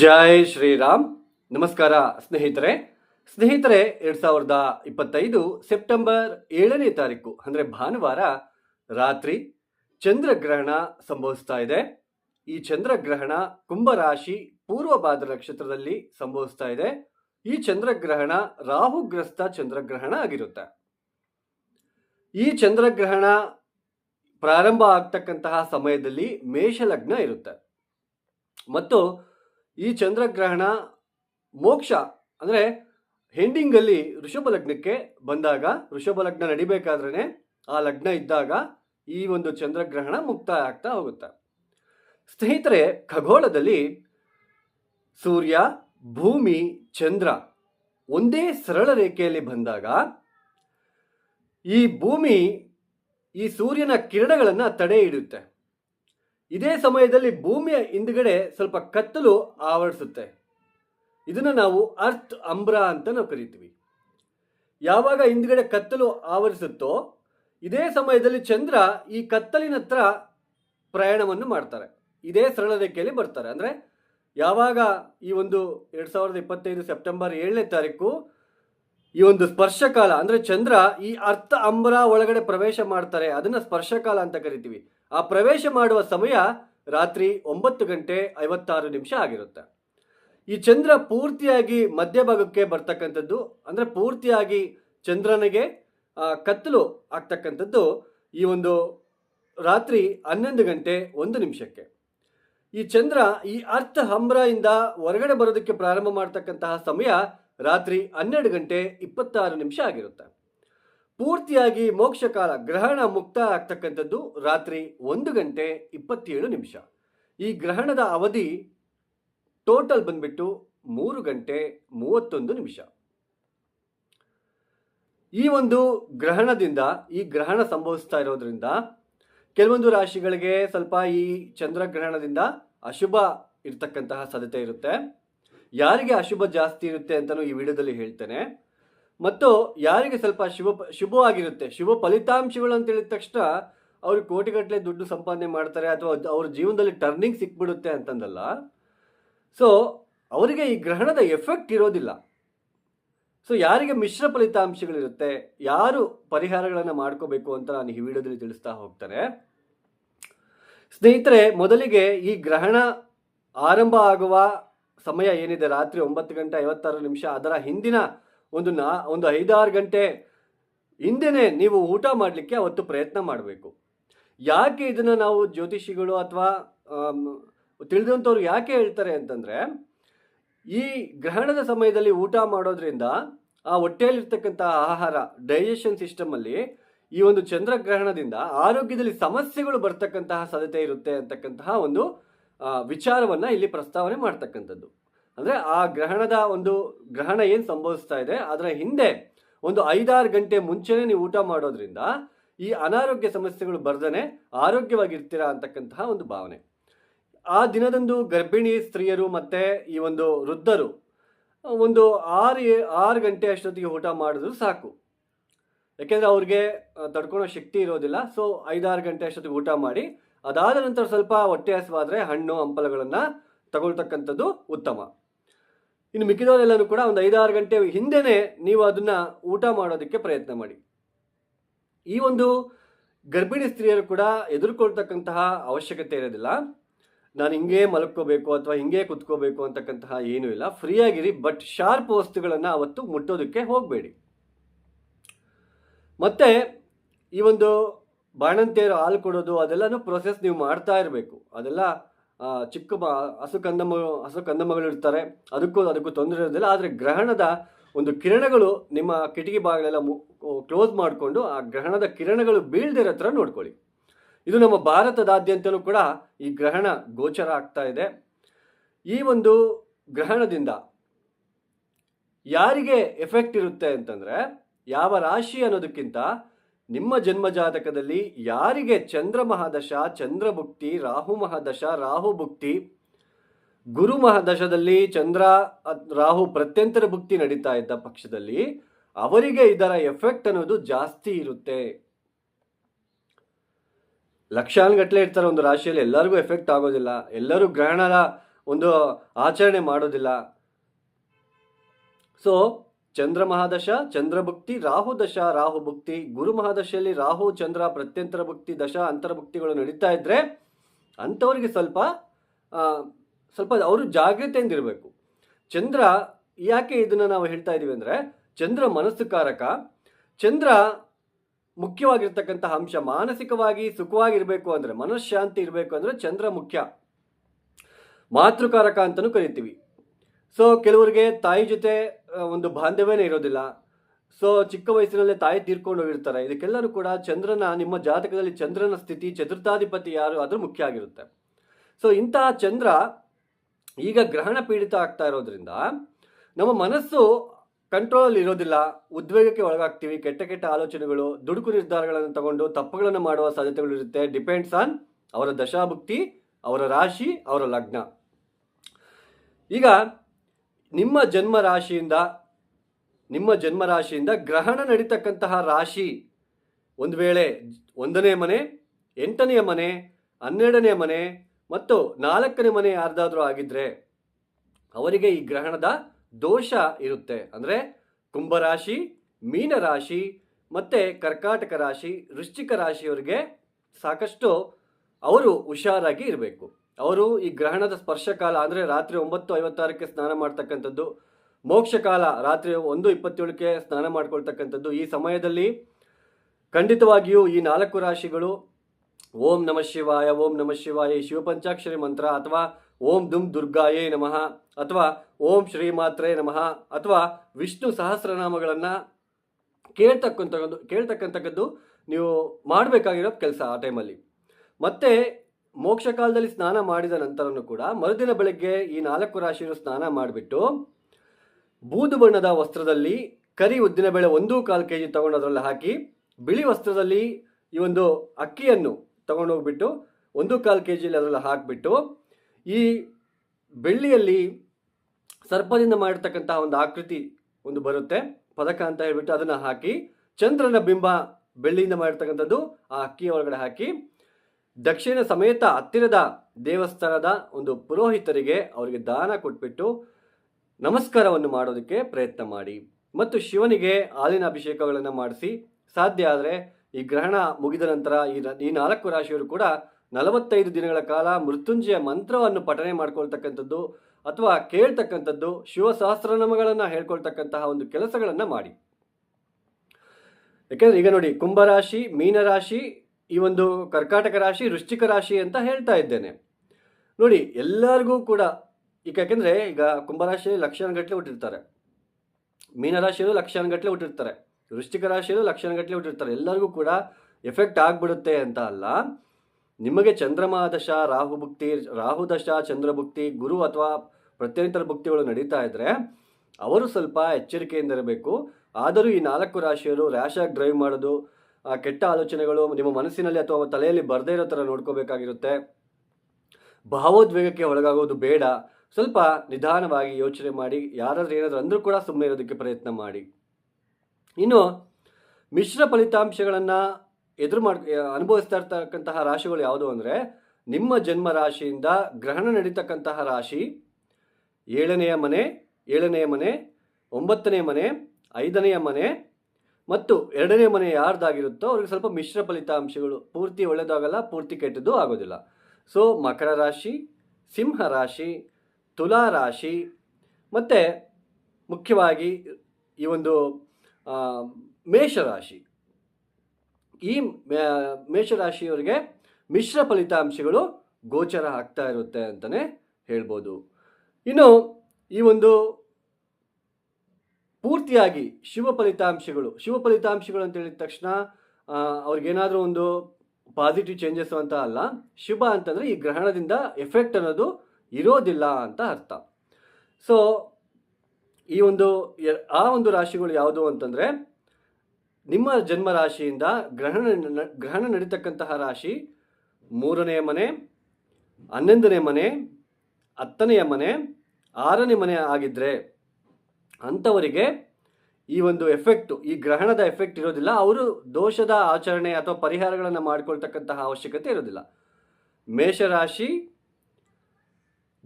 ಜೈ ಶ್ರೀರಾಮ್. ನಮಸ್ಕಾರ ಸ್ನೇಹಿತರೆ. ಸ್ನೇಹಿತರೆ, ಎರಡ್ ಸಾವಿರದ ಇಪ್ಪತ್ತೈದು ಸೆಪ್ಟೆಂಬರ್ ಏಳನೇ ತಾರೀಕು, ಅಂದ್ರೆ ಭಾನುವಾರ ರಾತ್ರಿ ಚಂದ್ರಗ್ರಹಣ ಸಂಭವಿಸ್ತಾ ಇದೆ. ಈ ಚಂದ್ರಗ್ರಹಣ ಕುಂಭರಾಶಿ ಪೂರ್ವ ಭಾದ್ರ ನಕ್ಷತ್ರದಲ್ಲಿ ಸಂಭವಿಸ್ತಾ ಇದೆ. ಈ ಚಂದ್ರಗ್ರಹಣ ರಾಹುಗ್ರಸ್ತ ಚಂದ್ರಗ್ರಹಣ ಆಗಿರುತ್ತೆ. ಈ ಚಂದ್ರಗ್ರಹಣ ಪ್ರಾರಂಭ ಆಗ್ತಕ್ಕಂತಹ ಸಮಯದಲ್ಲಿ ಮೇಷಲಗ್ನ ಇರುತ್ತೆ. ಮತ್ತು ಈ ಚಂದ್ರಗ್ರಹಣ ಮೋಕ್ಷ, ಅಂದರೆ ಹೆಂಡಿಂಗಲ್ಲಿ ಋಷಭ ಲಗ್ನಕ್ಕೆ ಬಂದಾಗ ಋಷಭ ಲಗ್ನ ನಡಿಬೇಕಾದ್ರೇ ಆ ಲಗ್ನ ಇದ್ದಾಗ ಈ ಒಂದು ಚಂದ್ರಗ್ರಹಣ ಮುಕ್ತಾಯ ಆಗ್ತಾ ಹೋಗುತ್ತೆ. ಸ್ನೇಹಿತರೆ, ಖಗೋಳದಲ್ಲಿ ಸೂರ್ಯ, ಭೂಮಿ, ಚಂದ್ರ ಒಂದೇ ಸರಳ ರೇಖೆಯಲ್ಲಿ ಬಂದಾಗ, ಈ ಭೂಮಿ ಈ ಸೂರ್ಯನ ಕಿರಣಗಳನ್ನು ತಡೆ ಹಿಡಿಯುತ್ತೆ ಇದೇ ಸಮಯದಲ್ಲಿ ಭೂಮಿಯ ಹಿಂದುಗಡೆ ಸ್ವಲ್ಪ ಕತ್ತಲು ಆವರಿಸುತ್ತೆ. ಇದನ್ನು ನಾವು ಅರ್ತ್ ಅಂಬ್ರ ಅಂತ ನಾವು ಕರಿತೀವಿ. ಯಾವಾಗ ಹಿಂದ್ಗಡೆ ಕತ್ತಲು ಆವರಿಸುತ್ತೋ ಇದೇ ಸಮಯದಲ್ಲಿ ಚಂದ್ರ ಈ ಕತ್ತಲಿನ ಹತ್ರ ಪ್ರಯಾಣವನ್ನು ಮಾಡ್ತಾರೆ. ಇದೇ ಸರಳ ರೇಖೆಯಲ್ಲಿ ಬರ್ತಾರೆ. ಅಂದರೆ ಯಾವಾಗ ಈ ಒಂದು ಎರಡು ಸಾವಿರದ ಇಪ್ಪತ್ತೈದು ಸೆಪ್ಟೆಂಬರ್ ಏಳನೇ ತಾರೀಕು ಈ ಒಂದು ಸ್ಪರ್ಶಕಾಲ, ಅಂದರೆ ಚಂದ್ರ ಈ ಅರ್ಥ ಅಂಬರ ಒಳಗಡೆ ಪ್ರವೇಶ ಮಾಡ್ತಾರೆ. ಅದನ್ನು ಸ್ಪರ್ಶಕಾಲ ಅಂತ ಕರಿತೀವಿ. ಆ ಪ್ರವೇಶ ಮಾಡುವ ಸಮಯ ರಾತ್ರಿ ಒಂಬತ್ತು ಗಂಟೆ ಐವತ್ತಾರು ನಿಮಿಷ ಆಗಿರುತ್ತೆ. ಈ ಚಂದ್ರ ಪೂರ್ತಿಯಾಗಿ ಮಧ್ಯಭಾಗಕ್ಕೆ ಬರ್ತಕ್ಕಂಥದ್ದು, ಅಂದರೆ ಪೂರ್ತಿಯಾಗಿ ಚಂದ್ರನಿಗೆ ಕತ್ತಲು ಆಗ್ತಕ್ಕಂಥದ್ದು ಈ ಒಂದು ರಾತ್ರಿ ಹನ್ನೊಂದು ಗಂಟೆ ಒಂದು ನಿಮಿಷಕ್ಕೆ. ಈ ಚಂದ್ರ ಈ ಅರ್ಥ ಹಂಬ್ರದಿಂದ ಹೊರಗಡೆ ಬರೋದಕ್ಕೆ ಪ್ರಾರಂಭ ಮಾಡ್ತಕ್ಕಂತಹ ಸಮಯ ರಾತ್ರಿ ಹನ್ನೆರಡು ಗಂಟೆ ಇಪ್ಪತ್ತಾರು ನಿಮಿಷ ಆಗಿರುತ್ತೆ. ಪೂರ್ತಿಯಾಗಿ ಮೋಕ್ಷಕಾಲ ಗ್ರಹಣ ಮುಕ್ತ ಆಗ್ತಕ್ಕಂಥದ್ದು ರಾತ್ರಿ ಒಂದು ಗಂಟೆ ಇಪ್ಪತ್ತೇಳು ನಿಮಿಷ. ಈ ಗ್ರಹಣದ ಅವಧಿ ಟೋಟಲ್ ಬಂದ್ಬಿಟ್ಟು ಮೂರು ಗಂಟೆ ಮೂವತ್ತೊಂದು ನಿಮಿಷ. ಈ ಒಂದು ಗ್ರಹಣದಿಂದ, ಈ ಗ್ರಹಣ ಸಂಭವಿಸ್ತಾ ಇರೋದ್ರಿಂದ ಕೆಲವೊಂದು ರಾಶಿಗಳಿಗೆ ಸ್ವಲ್ಪ ಈ ಚಂದ್ರಗ್ರಹಣದಿಂದ ಅಶುಭ ಇರ್ತಕ್ಕಂತಹ ಸಾಧ್ಯತೆ ಇರುತ್ತೆ. ಯಾರಿಗೆ ಅಶುಭ ಜಾಸ್ತಿ ಇರುತ್ತೆ ಅಂತಲೂ ಈ ವಿಡಿಯೋದಲ್ಲಿ ಹೇಳ್ತೇನೆ. ಮತ್ತು ಯಾರಿಗೆ ಸ್ವಲ್ಪ ಶುಭ ಶುಭವಾಗಿರುತ್ತೆ? ಶುಭ ಫಲಿತಾಂಶಗಳು ಅಂತ ಹೇಳಿದ ತಕ್ಷಣ ಅವ್ರಿಗೆ ಕೋಟಿಗಟ್ಟಲೆ ದುಡ್ಡು ಸಂಪಾದನೆ ಮಾಡ್ತಾರೆ ಅಥವಾ ಅವ್ರ ಜೀವನದಲ್ಲಿ ಟರ್ನಿಂಗ್ ಸಿಕ್ಬಿಡುತ್ತೆ ಅಂತಂದಲ್ಲ. ಸೊ ಅವರಿಗೆ ಈ ಗ್ರಹಣದ ಎಫೆಕ್ಟ್ ಇರೋದಿಲ್ಲ. ಸೊ ಯಾರಿಗೆ ಮಿಶ್ರ ಫಲಿತಾಂಶಗಳಿರುತ್ತೆ? ಯಾರು ಪರಿಹಾರಗಳನ್ನು ಮಾಡ್ಕೋಬೇಕು ಅಂತ ನಾನು ಈ ವಿಡಿಯೋದಲ್ಲಿ ತಿಳಿಸ್ತಾ ಹೋಗ್ತಾರೆ ಸ್ನೇಹಿತರೆ, ಮೊದಲಿಗೆ ಈ ಗ್ರಹಣ ಆರಂಭ ಆಗುವ ಸಮಯ ಏನಿದೆ? ರಾತ್ರಿ ಒಂಬತ್ತು ಗಂಟೆ ಐವತ್ತಾರು ನಿಮಿಷ. ಅದರ ಹಿಂದಿನ ಒಂದು ನಾ, ಒಂದು ಐದಾರು ಗಂಟೆ ಹಿಂದೆನೇ ನೀವು ಊಟ ಮಾಡಲಿಕ್ಕೆ ಅವತ್ತು ಪ್ರಯತ್ನ ಮಾಡಬೇಕು. ಯಾಕೆ ಇದನ್ನು ನಾವು ಜ್ಯೋತಿಷಿಗಳು ಅಥವಾ ತಿಳಿದಂಥವ್ರು ಯಾಕೆ ಹೇಳ್ತಾರೆ ಅಂತಂದರೆ, ಈ ಗ್ರಹಣದ ಸಮಯದಲ್ಲಿ ಊಟ ಮಾಡೋದ್ರಿಂದ ಆ ಹೊಟ್ಟೆಯಲ್ಲಿರ್ತಕ್ಕಂಥ ಆಹಾರ ಡೈಜೆಷನ್ ಸಿಸ್ಟಮಲ್ಲಿ ಈ ಒಂದು ಚಂದ್ರಗ್ರಹಣದಿಂದ ಆರೋಗ್ಯದಲ್ಲಿ ಸಮಸ್ಯೆಗಳು ಬರ್ತಕ್ಕಂತಹ ಸಾಧ್ಯತೆ ಇರುತ್ತೆ ಅಂತಕ್ಕಂತಹ ಒಂದು ವಿಚಾರವನ್ನು ಇಲ್ಲಿ ಪ್ರಸ್ತಾವನೆ ಮಾಡ್ತಕ್ಕಂಥದ್ದು. ಅಂದರೆ ಆ ಗ್ರಹಣದ ಒಂದು ಗ್ರಹಣ ಏನು ಸಂಭವಿಸ್ತಾ ಇದೆ, ಅದರ ಹಿಂದೆ ಒಂದು ಐದಾರು ಗಂಟೆ ಮುಂಚೆನೇ ನೀವು ಊಟ ಮಾಡೋದ್ರಿಂದ ಈ ಅನಾರೋಗ್ಯ ಸಮಸ್ಯೆಗಳು ಬರ್ದನೆ ಆರೋಗ್ಯವಾಗಿರ್ತೀರಾ ಅಂತಕ್ಕಂತಹ ಒಂದು ಭಾವನೆ. ಆ ದಿನದಂದು ಗರ್ಭಿಣಿ ಸ್ತ್ರೀಯರು ಮತ್ತೆ ಈ ಒಂದು ವೃದ್ಧರು ಒಂದು ಆರು ಆರು ಗಂಟೆ ಅಷ್ಟೊತ್ತಿಗೆ ಊಟ ಮಾಡಿದ್ರು ಸಾಕು. ಯಾಕೆಂದರೆ ಅವ್ರಿಗೆ ತಡ್ಕೊಳ್ಳೋ ತಡ್ಕೊಳೋ ಶಕ್ತಿ ಇರೋದಿಲ್ಲ, ಸೊ ಐದಾರು ಗಂಟೆ ಅಷ್ಟೊತ್ತಿಗೆ ಊಟ ಮಾಡಿ, ಅದಾದ ನಂತರ ಸ್ವಲ್ಪ ಹೊಟ್ಟೆ ಹಸುವಾದರೆ ಹಣ್ಣು, ಹಂಪಲಗಳನ್ನು ತಗೊಳ್ತಕ್ಕಂಥದ್ದು ಉತ್ತಮ. ಇನ್ನು ಮಿಕ್ಕಿದವರೆಲ್ಲರೂ ಕೂಡ ಒಂದು ಐದಾರು ಗಂಟೆ ಹಿಂದೆನೇ ನೀವು ಅದನ್ನ ಊಟ ಮಾಡೋದಕ್ಕೆ ಪ್ರಯತ್ನ ಮಾಡಿ. ಈ ಒಂದು ಗರ್ಭಿಣಿ ಸ್ತ್ರೀಯರು ಕೂಡ ಎದುರ್ಕೊಳ್ತಕ್ಕಂತಹ ಅವಶ್ಯಕತೆ ಇರೋದಿಲ್ಲ. ನಾನು ಹಿಂಗೆ ಮಲ್ಕೋಬೇಕು ಅಥವಾ ಹಿಂಗೆ ಕುತ್ಕೋಬೇಕು ಅಂತಕ್ಕಂತಹ ಏನೂ ಇಲ್ಲ. ಫ್ರೀಯಾಗಿರಿ, ಬಟ್ ಶಾರ್ಪ್ ವಸ್ತುಗಳನ್ನು ಅವತ್ತು ಮುಟ್ಟೋದಕ್ಕೆ ಹೋಗಬೇಡಿ. ಮತ್ತೆ ಈ ಒಂದು ಬಾಣಂತಿಯರು ಹಾಲು ಕೊಡೋದು ಅದೆಲ್ಲನೂ ಪ್ರೊಸೆಸ್ ನೀವು ಮಾಡ್ತಾ ಇರಬೇಕು. ಅದೆಲ್ಲ ಚಿಕ್ಕ ಮ, ಹಸು ಕಂದಮ್ಮ, ಹಸು ಕಂದಮಗಳಿರ್ತಾರೆ ಅದಕ್ಕೂ ಅದಕ್ಕೂ ತೊಂದರೆ ಇರೋದಿಲ್ಲ. ಆದರೆ ಗ್ರಹಣದ ಒಂದು ಕಿರಣಗಳು ನಿಮ್ಮ ಕಿಟಕಿ ಬಾಗಿಲೆಲ್ಲ ಕ್ಲೋಸ್ ಮಾಡಿಕೊಂಡು ಆ ಗ್ರಹಣದ ಕಿರಣಗಳು ಬೀಳದಿರೋ ಹತ್ರ ನೋಡ್ಕೊಳ್ಳಿ. ಇದು ನಮ್ಮ ಭಾರತದಾದ್ಯಂತಲೂ ಕೂಡ ಈ ಗ್ರಹಣ ಗೋಚರ ಆಗ್ತಾ ಇದೆ. ಈ ಒಂದು ಗ್ರಹಣದಿಂದ ಯಾರಿಗೆ ಎಫೆಕ್ಟ್ ಇರುತ್ತೆ ಅಂತಂದರೆ ಯಾವ ರಾಶಿ ಅನ್ನೋದಕ್ಕಿಂತ ನಿಮ್ಮ ಜನ್ಮ ಜಾತಕದಲ್ಲಿ ಯಾರಿಗೆ ಚಂದ್ರ ಮಹಾದಶ ಚಂದ್ರಭುಕ್ತಿ ರಾಹು ಮಹಾದಶ ರಾಹು ಭುಕ್ತಿ ಗುರು ಮಹಾದಶದಲ್ಲಿ ಚಂದ್ರ ರಾಹು ಪ್ರತ್ಯಂತರ ಭುಕ್ತಿ ನಡೀತಾ ಇದ್ದ ಪಕ್ಷದಲ್ಲಿ ಅವರಿಗೆ ಇದರ ಎಫೆಕ್ಟ್ ಅನ್ನೋದು ಜಾಸ್ತಿ ಇರುತ್ತೆ. ಲಕ್ಷಾನುಗಟ್ಟಲೆ ಇರ್ತಾರೆ ಒಂದು ರಾಶಿಯಲ್ಲಿ, ಎಲ್ಲರಿಗೂ ಎಫೆಕ್ಟ್ ಆಗೋದಿಲ್ಲ. ಎಲ್ಲರೂ ಗ್ರಹಣದ ಒಂದು ಆಚರಣೆ ಮಾಡೋದಿಲ್ಲ. ಸೊ ಚಂದ್ರ ಮಹಾದಶ ಚಂದ್ರಭುಕ್ತಿ ರಾಹು ದಶ, ರಾಹು ಭುಕ್ತಿ, ಗುರು ಮಹಾದಶೆಯಲ್ಲಿ ರಾಹು, ಚಂದ್ರ, ಪ್ರತ್ಯಂತರ ಭುಕ್ತಿ, ದಶ ಅಂತರ್ಭುಕ್ತಿಗಳು ನಡೀತಾ ಇದ್ರೆ ಅಂಥವ್ರಿಗೆ ಸ್ವಲ್ಪ ಸ್ವಲ್ಪ ಅವರು ಜಾಗ್ರತೆಯಿಂದ ಇರಬೇಕು ಚಂದ್ರ, ಯಾಕೆ ಇದನ್ನು ನಾವು ಹೇಳ್ತಾ ಇದ್ದೀವಿ ಅಂದರೆ ಚಂದ್ರ ಮನಸ್ಸು ಕಾರಕ. ಚಂದ್ರ ಮುಖ್ಯವಾಗಿರ್ತಕ್ಕಂತಹ ಅಂಶ ಮಾನಸಿಕವಾಗಿ ಸುಖವಾಗಿರಬೇಕು ಅಂದರೆ, ಮನಃಶಾಂತಿ ಇರಬೇಕು ಅಂದರೆ ಚಂದ್ರ ಮುಖ್ಯ. ಮಾತೃಕಾರಕ ಅಂತಲೂ ಕರಿತೀವಿ. ಸೊ ಕೆಲವರಿಗೆ ತಾಯಿ ಜೊತೆ ಒಂದು ಬಾಂಧವ್ಯನೇ ಇರೋದಿಲ್ಲ. ಸೊ ಚಿಕ್ಕ ವಯಸ್ಸಿನಲ್ಲೇ ತಾಯಿ ತೀರ್ಕೊಂಡು ಹೋಗಿರ್ತಾರೆ. ಇದಕ್ಕೆಲ್ಲರೂ ಕೂಡ ಚಂದ್ರನ, ನಿಮ್ಮ ಜಾತಕದಲ್ಲಿ ಚಂದ್ರನ ಸ್ಥಿತಿ ಚತುರ್ಥಾಧಿಪತಿ ಯಾರು ಅದು ಮುಖ್ಯ ಆಗಿರುತ್ತೆ. ಸೊ ಇಂತಹ ಚಂದ್ರ ಈಗ ಗ್ರಹಣ ಪೀಡಿತ ಆಗ್ತಾ ಇರೋದ್ರಿಂದ ನಮ್ಮ ಮನಸ್ಸು ಕಂಟ್ರೋಲ್ ಇರೋದಿಲ್ಲ. ಉದ್ವೇಗಕ್ಕೆ ಒಳಗಾಗ್ತೀವಿ. ಕೆಟ್ಟ ಕೆಟ್ಟ ಆಲೋಚನೆಗಳು, ದುಡುಕು ನಿರ್ಧಾರಗಳನ್ನು ತಗೊಂಡು ತಪ್ಪುಗಳನ್ನು ಮಾಡುವ ಸಾಧ್ಯತೆಗಳು ಇರುತ್ತೆ. ಡಿಪೆಂಡ್ಸ್ ಆನ್ ಅವರ ದಶಾಭುಕ್ತಿ, ಅವರ ರಾಶಿ, ಅವರ ಲಗ್ನ. ಈಗ ನಿಮ್ಮ ಜನ್ಮ ರಾಶಿಯಿಂದ, ನಿಮ್ಮ ಜನ್ಮ ರಾಶಿಯಿಂದ ಗ್ರಹಣ ನಡೀತಕ್ಕಂತಹ ರಾಶಿ ಒಂದು ವೇಳೆ ಒಂದನೇ ಮನೆ, ಎಂಟನೆಯ ಮನೆ ಹನ್ನೆರಡನೇ ಮನೆ ಮತ್ತು ನಾಲ್ಕನೇ ಮನೆ ಯಾರ್ದಾದ್ರೂ ಆಗಿದ್ರೆ ಅವರಿಗೆ ಈ ಗ್ರಹಣದ ದೋಷ ಇರುತ್ತೆ. ಅಂದರೆ ಕುಂಭರಾಶಿ ಮೀನರಾಶಿ ಮತ್ತು ಕರ್ಕಾಟಕ ರಾಶಿ, ವೃಶ್ಚಿಕ ರಾಶಿಯವರಿಗೆ ಸಾಕಷ್ಟು ಅವರು ಹುಷಾರಾಗಿ ಇರಬೇಕು. ಅವರು ಈ ಗ್ರಹಣದ ಸ್ಪರ್ಶಕಾಲ ಅಂದರೆ ರಾತ್ರಿ ಒಂಬತ್ತು ಐವತ್ತಾರಕ್ಕೆ ಸ್ನಾನ ಮಾಡ್ತಕ್ಕಂಥದ್ದು, ಮೋಕ್ಷ ಕಾಲ ರಾತ್ರಿ ಒಂದು ಇಪ್ಪತ್ತೇಳಕ್ಕೆ ಸ್ನಾನ ಮಾಡ್ಕೊಳ್ತಕ್ಕಂಥದ್ದು. ಈ ಸಮಯದಲ್ಲಿ ಖಂಡಿತವಾಗಿಯೂ ಈ ನಾಲ್ಕು ರಾಶಿಗಳು ಓಂ ನಮಃ ಶಿವಾಯ, ಓಂ ನಮಃ ಶಿವಾಯ ಶಿವಪಂಚಾಕ್ಷರಿ ಮಂತ್ರ ಅಥವಾ ಓಂ ದುಮ್ ದುರ್ಗಾಯೇ ನಮಃ ಅಥವಾ ಓಂ ಶ್ರೀಮಾತ್ರೇ ನಮಃ ಅಥವಾ ವಿಷ್ಣು ಸಹಸ್ರನಾಮಗಳನ್ನು ಕೇಳ್ತಕ್ಕಂಥದ್ದು ಕೇಳ್ತಕ್ಕಂಥದ್ದು ನೀವು ಮಾಡಬೇಕಾಗಿರೋ ಕೆಲಸ ಆ ಟೈಮಲ್ಲಿ ಮತ್ತೆ ಮೋಕ್ಷ ಕಾಲದಲ್ಲಿ ಸ್ನಾನ ಮಾಡಿದ ನಂತರನೂ ಕೂಡ ಮರುದಿನ ಬೆಳಗ್ಗೆ ಈ ನಾಲ್ಕು ರಾಶಿಯರು ಸ್ನಾನ ಮಾಡಿಬಿಟ್ಟು ಬೂದು ಬಣ್ಣದ ವಸ್ತ್ರದಲ್ಲಿ ಕರಿ ಉದ್ದಿನ ಬೇಳೆ ಒಂದು ಕಾಲು ಕೆ ಜಿ ತಗೊಂಡು ಹಾಕಿ, ಬಿಳಿ ವಸ್ತ್ರದಲ್ಲಿ ಈ ಒಂದು ಅಕ್ಕಿಯನ್ನು ತಗೊಂಡೋಗ್ಬಿಟ್ಟು ಒಂದು ಕಾಲು ಕೆ ಜಿಯಲ್ಲಿ ಅದರಲ್ಲಿ ಹಾಕಿಬಿಟ್ಟು, ಈ ಬೆಳ್ಳಿಯಲ್ಲಿ ಸರ್ಪದಿಂದ ಮಾಡಿರ್ತಕ್ಕಂತಹ ಒಂದು ಆಕೃತಿ ಒಂದು ಬರುತ್ತೆ. ಪದಕ ಅಂತ ಹೇಳಿಬಿಟ್ಟು ಅದನ್ನು ಹಾಕಿ, ಚಂದ್ರನ ಬಿಂಬ ಬೆಳ್ಳಿಯಿಂದ ಮಾಡಿರ್ತಕ್ಕಂಥದ್ದು ಆ ಅಕ್ಕಿಯ ಒಳಗಡೆ ಹಾಕಿ ದಕ್ಷಿಣ ಸಮೇತ ಹತ್ತಿರದ ದೇವಸ್ಥಾನದ ಒಂದು ಪುರೋಹಿತರಿಗೆ ಅವರಿಗೆ ದಾನ ಕೊಟ್ಬಿಟ್ಟು ನಮಸ್ಕಾರವನ್ನು ಮಾಡೋದಕ್ಕೆ ಪ್ರಯತ್ನ ಮಾಡಿ. ಮತ್ತು ಶಿವನಿಗೆ ಹಾಲಿನ ಅಭಿಷೇಕಗಳನ್ನು ಮಾಡಿಸಿ. ಸಾಧ್ಯ ಆದರೆ ಈ ಗ್ರಹಣ ಮುಗಿದ ನಂತರ ಈ ಈ ನಾಲ್ಕು ರಾಶಿಯವರು ಕೂಡ ನಲವತ್ತೈದು ದಿನಗಳ ಕಾಲ ಮೃತ್ಯುಂಜಯ ಮಂತ್ರವನ್ನು ಪಠನೆ ಮಾಡ್ಕೊಳ್ತಕ್ಕಂಥದ್ದು ಅಥವಾ ಕೇಳ್ತಕ್ಕಂಥದ್ದು ಶಿವ ಸಹಸ್ರನಾಮಗಳನ್ನು ಹೇಳ್ಕೊಳ್ತಕ್ಕಂತಹ ಒಂದು ಕೆಲಸಗಳನ್ನು ಮಾಡಿ. ಯಾಕೆಂದ್ರೆ ಈಗ ನೋಡಿ ಕುಂಭರಾಶಿ ಮೀನರಾಶಿ ಈ ಒಂದು ಕರ್ಕಾಟಕ ರಾಶಿ, ವೃಶ್ಚಿಕ ರಾಶಿ ಅಂತ ಹೇಳ್ತಾ ಇದ್ದೇನೆ. ನೋಡಿ, ಎಲ್ಲರಿಗೂ ಕೂಡ, ಈಗ ಯಾಕೆಂದ್ರೆ ಈಗ ಕುಂಭರಾಶಿಯಲ್ಲಿ ಲಕ್ಷಾನುಗಟ್ಟಲೆ ಹುಟ್ಟಿರ್ತಾರೆ. ಮೀನರಾಶಿಯಲ್ಲೂ ಲಕ್ಷಾನುಗಟ್ಟಲೆ ಹುಟ್ಟಿರ್ತಾರೆ. ವೃಶ್ಚಿಕ ರಾಶಿಯಲ್ಲೂ ಲಕ್ಷಾನುಗಟ್ಟಲೆ ಹುಟ್ಟಿರ್ತಾರೆ. ಎಲ್ಲರಿಗೂ ಕೂಡ ಎಫೆಕ್ಟ್ ಆಗ್ಬಿಡುತ್ತೆ ಅಂತ ಅಲ್ಲ. ನಿಮಗೆ ಚಂದ್ರಮಾದಶ, ರಾಹು ಭುಕ್ತಿ, ರಾಹು ದಶ ಚಂದ್ರಭುಕ್ತಿ ಗುರು ಅಥವಾ ಪ್ರತ್ಯಂತರ ಭುಕ್ತಿಗಳು ನಡೀತಾ ಇದ್ರೆ ಅವರು ಸ್ವಲ್ಪ ಎಚ್ಚರಿಕೆಯಿಂದ ಇರಬೇಕು. ಆದರೂ ಈ ನಾಲ್ಕು ರಾಶಿಯರು ರ್ಯಾಶಾಗಿ ಡ್ರೈವ್ ಮಾಡೋದು ಕೆಟ್ಟ ಆಲೋಚನೆಗಳು ನಿಮ್ಮ ಮನಸ್ಸಿನಲ್ಲಿ ಅಥವಾ ತಲೆಯಲ್ಲಿ ಬರದೇ ಇರೋ ಥರ ನೋಡ್ಕೋಬೇಕಾಗಿರುತ್ತೆ. ಭಾವೋದ್ವೇಗಕ್ಕೆ ಒಳಗಾಗೋದು ಬೇಡ. ಸ್ವಲ್ಪ ನಿಧಾನವಾಗಿ ಯೋಚನೆ ಮಾಡಿ. ಯಾರಾದರೂ ಏನಾದರೂ ಅಂದರೂ ಕೂಡ ಸುಮ್ಮನೆ ಇರೋದಕ್ಕೆ ಪ್ರಯತ್ನ ಮಾಡಿ. ಇನ್ನು ಮಿಶ್ರ ಫಲಿತಾಂಶಗಳನ್ನು ಎದುರು ಮಾಡ್ ಅನುಭವಿಸ್ತಾ ಇರ್ತಕ್ಕಂತಹ ರಾಶಿಗಳು ಯಾವುದು ಅಂದರೆ ನಿಮ್ಮ ಜನ್ಮ ರಾಶಿಯಿಂದ ಗ್ರಹಣ ನಡೀತಕ್ಕಂತಹ ರಾಶಿ, ಏಳನೆಯ ಮನೆ ಏಳನೆಯ ಮನೆ, ಒಂಬತ್ತನೆಯ ಮನೆ, ಐದನೆಯ ಮನೆ ಮತ್ತು ಎರಡನೇ ಮನೆ ಯಾರ್ದಾಗಿರುತ್ತೋ ಅವ್ರಿಗೆ ಸ್ವಲ್ಪ ಮಿಶ್ರ ಫಲಿತಾಂಶಗಳು, ಪೂರ್ತಿ ಒಳ್ಳೆಯದಾಗಲ್ಲ ಪೂರ್ತಿ ಕೆಟ್ಟದ್ದು ಆಗೋದಿಲ್ಲ. ಸೊ ಮಕರ ರಾಶಿ, ಸಿಂಹ ರಾಶಿ, ತುಲಾ ರಾಶಿ ಮತ್ತು ಮುಖ್ಯವಾಗಿ ಈ ಒಂದು ಮೇಷರಾಶಿ ಈ ಮೇಷರಾಶಿಯವರಿಗೆ ಮಿಶ್ರ ಫಲಿತಾಂಶಗಳು ಗೋಚರ ಆಗ್ತಾ ಇರುತ್ತೆ ಅಂತಲೇ ಹೇಳ್ಬೋದು. ಇನ್ನು ಈ ಒಂದು ಪೂರ್ತಿಯಾಗಿ ಶುಭ ಫಲಿತಾಂಶಗಳು ಶುಭ ಫಲಿತಾಂಶಗಳು ಅಂತ ಹೇಳಿದ ತಕ್ಷಣ ಅವ್ರಿಗೇನಾದರೂ ಒಂದು ಪಾಸಿಟಿವ್ ಚೇಂಜಸ್ ಅಂತ ಅಲ್ಲ ಶುಭ ಅಂತಂದರೆ ಈ ಗ್ರಹಣದಿಂದ ಎಫೆಕ್ಟ್ ಅನ್ನೋದು ಇರೋದಿಲ್ಲ ಅಂತ ಅರ್ಥ. ಸೊ ಈ ಒಂದು ಆ ಒಂದು ರಾಶಿಗಳು ಯಾವುದು ಅಂತಂದರೆ, ನಿಮ್ಮ ಜನ್ಮ ರಾಶಿಯಿಂದ ಗ್ರಹಣ ಗ್ರಹಣ ನಡೀತಕ್ಕಂತಹ ರಾಶಿ ಮೂರನೆಯ ಮನೆ, ಹನ್ನೊಂದನೇ ಮನೆ ಹತ್ತನೆಯ ಮನೆ, ಆರನೇ ಮನೆ ಆಗಿದ್ದರೆ ಅಂಥವರಿಗೆ ಈ ಒಂದು ಎಫೆಕ್ಟು ಈ ಗ್ರಹಣದ ಎಫೆಕ್ಟ್ ಇರೋದಿಲ್ಲ. ಅವರು ದೋಷದ ಆಚರಣೆ ಅಥವಾ ಪರಿಹಾರಗಳನ್ನು ಮಾಡಿಕೊಳ್ತಕ್ಕಂತಹ ಅವಶ್ಯಕತೆ ಇರೋದಿಲ್ಲ. ಮೇಷರಾಶಿ,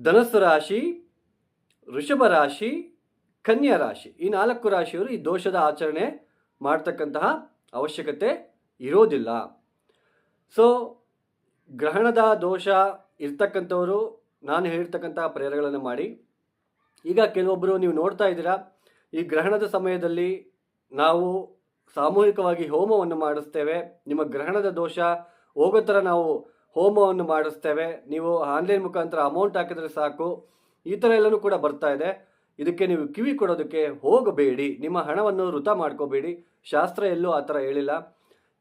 ಧನಸ್ಸು ರಾಶಿ ಋಷಭ ರಾಶಿ, ಕನ್ಯಾ ರಾಶಿ ಈ ನಾಲ್ಕು ರಾಶಿಯವರು ಈ ದೋಷದ ಆಚರಣೆ ಮಾಡ್ತಕ್ಕಂತಹ ಅವಶ್ಯಕತೆ ಇರೋದಿಲ್ಲ. ಸೊ ಗ್ರಹಣದ ದೋಷ ಇರ್ತಕ್ಕಂಥವರು, ನಾನು ಹೇಳ್ತಕ್ಕಂತಹ ಪ್ರೇರಗಳನ್ನು ಮಾಡಿ ಈಗ ಕೆಲವೊಬ್ಬರು ನೀವು ನೋಡ್ತಾ ಇದ್ದೀರಾ, ಈ ಗ್ರಹಣದ ಸಮಯದಲ್ಲಿ ನಾವು ಸಾಮೂಹಿಕವಾಗಿ ಹೋಮವನ್ನು ಮಾಡಿಸ್ತೇವೆ. ನಿಮ್ಮ ಗ್ರಹಣದ ದೋಷ ಹೋಗೋ ಥರ ನಾವು ಹೋಮವನ್ನು ಮಾಡಿಸ್ತೇವೆ. ನೀವು ಆನ್ಲೈನ್ ಮುಖಾಂತರ ಅಮೌಂಟ್ ಹಾಕಿದರೆ ಸಾಕು. ಈ ಥರ ಎಲ್ಲನೂ ಕೂಡ ಬರ್ತಾ ಇದೆ. ಇದಕ್ಕೆ ನೀವು ಕಿವಿ ಕೊಡೋದಕ್ಕೆ ಹೋಗಬೇಡಿ. ನಿಮ್ಮ ಹಣವನ್ನು ವೃತ ಮಾಡ್ಕೋಬೇಡಿ. ಶಾಸ್ತ್ರ ಎಲ್ಲೂ ಆ ಥರ ಹೇಳಿಲ್ಲ.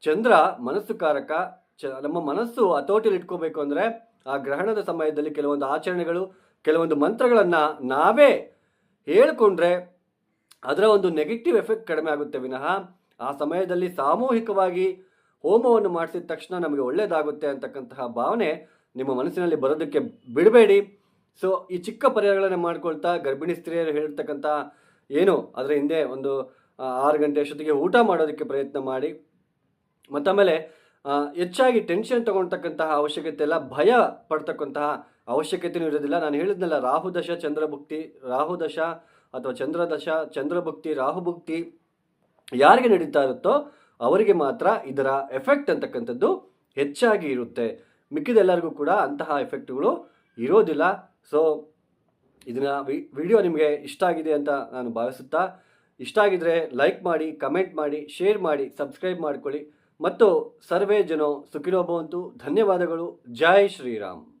ಚಂದ್ರ ಮನಸ್ಸು ಕಾರಕ. ಚ ನಮ್ಮ ಮನಸ್ಸು ಹತೋಟಿಲಿಟ್ಕೋಬೇಕು ಇಟ್ಕೋಬೇಕು ಅಂದರೆ ಆ ಗ್ರಹಣದ ಸಮಯದಲ್ಲಿ ಕೆಲವೊಂದು ಆಚರಣೆಗಳು ಕೆಲವೊಂದು ಮಂತ್ರಗಳನ್ನು ನಾವೇ ಹೇಳಿಕೊಂಡ್ರೆ ಅದರ ಒಂದು ನೆಗೆಟಿವ್ ಎಫೆಕ್ಟ್ ಕಡಿಮೆ ಆಗುತ್ತೆ. ವಿನಃ ಆ ಸಮಯದಲ್ಲಿ ಸಾಮೂಹಿಕವಾಗಿ ಹೋಮವನ್ನು ಮಾಡಿಸಿದ ತಕ್ಷಣ ನಮಗೆ ಒಳ್ಳೆಯದಾಗುತ್ತೆ ಅಂತಕ್ಕಂತಹ ಭಾವನೆ ನಿಮ್ಮ ಮನಸ್ಸಿನಲ್ಲಿ ಬರೋದಕ್ಕೆ ಬಿಡಬೇಡಿ. ಸೊ ಈ ಚಿಕ್ಕ ಪರಿಹಾರಗಳನ್ನು ಮಾಡ್ಕೊಳ್ತಾ ಗರ್ಭಿಣಿ ಸ್ತ್ರೀಯರು ಹೇಳಿರ್ತಕ್ಕಂಥ ಏನು ಅದರ ಹಿಂದೆ ಒಂದು ಆರು ಗಂಟೆ ಅಷ್ಟೊತ್ತಿಗೆ ಊಟ ಮಾಡೋದಕ್ಕೆ ಪ್ರಯತ್ನ ಮಾಡಿ. ಮತ್ತಾಮೇಲೆ ಆ, ಹೆಚ್ಚಾಗಿ ಟೆನ್ಷನ್ ತಗೊಳ್ತಕ್ಕಂತಹ ಅವಶ್ಯಕತೆ ಇಲ್ಲ ಭಯ ಪಡ್ತಕ್ಕಂತಹ ಅವಶ್ಯಕತೆಯೂ ಇರೋದಿಲ್ಲ. ನಾನು ಹೇಳಿದ್ನಲ್ಲ ರಾಹುದಶ ಚಂದ್ರಭುಕ್ತಿ ರಾಹುದಶ ಅಥವಾ ಚಂದ್ರದಶ ಚಂದ್ರಭುಕ್ತಿ ರಾಹುಭುಕ್ತಿ ಯಾರಿಗೆ ನಡೀತಾ ಇರುತ್ತೋ ಅವರಿಗೆ ಮಾತ್ರ ಇದರ ಎಫೆಕ್ಟ್ ಅಂತಕ್ಕಂಥದ್ದು ಹೆಚ್ಚಾಗಿ ಇರುತ್ತೆ. ಮಿಕ್ಕಿದೆಲ್ಲರಿಗೂ ಕೂಡ ಅಂತಹ ಎಫೆಕ್ಟ್ಗಳು ಇರೋದಿಲ್ಲ. ಸೊ, ಇದನ್ನ ವಿಡಿಯೋ ನಿಮಗೆ ಇಷ್ಟ ಆಗಿದೆ ಅಂತ ನಾನು ಭಾವಿಸುತ್ತಾ, ಇಷ್ಟ ಆಗಿದ್ರೆ ಲೈಕ್ ಮಾಡಿ, ಕಮೆಂಟ್ ಮಾಡಿ, ಶೇರ್ ಮಾಡಿ, ಸಬ್ಸ್ಕ್ರೈಬ್ ಮಾಡ್ಕೊಳ್ಳಿ. ಮತ್ತು ಸರ್ವೇ ಜನೋ ಸುಖಿನೋ ಭವಂತು. ಧನ್ಯವಾದಗಳು. ಜೈ ಶ್ರೀರಾಮ್.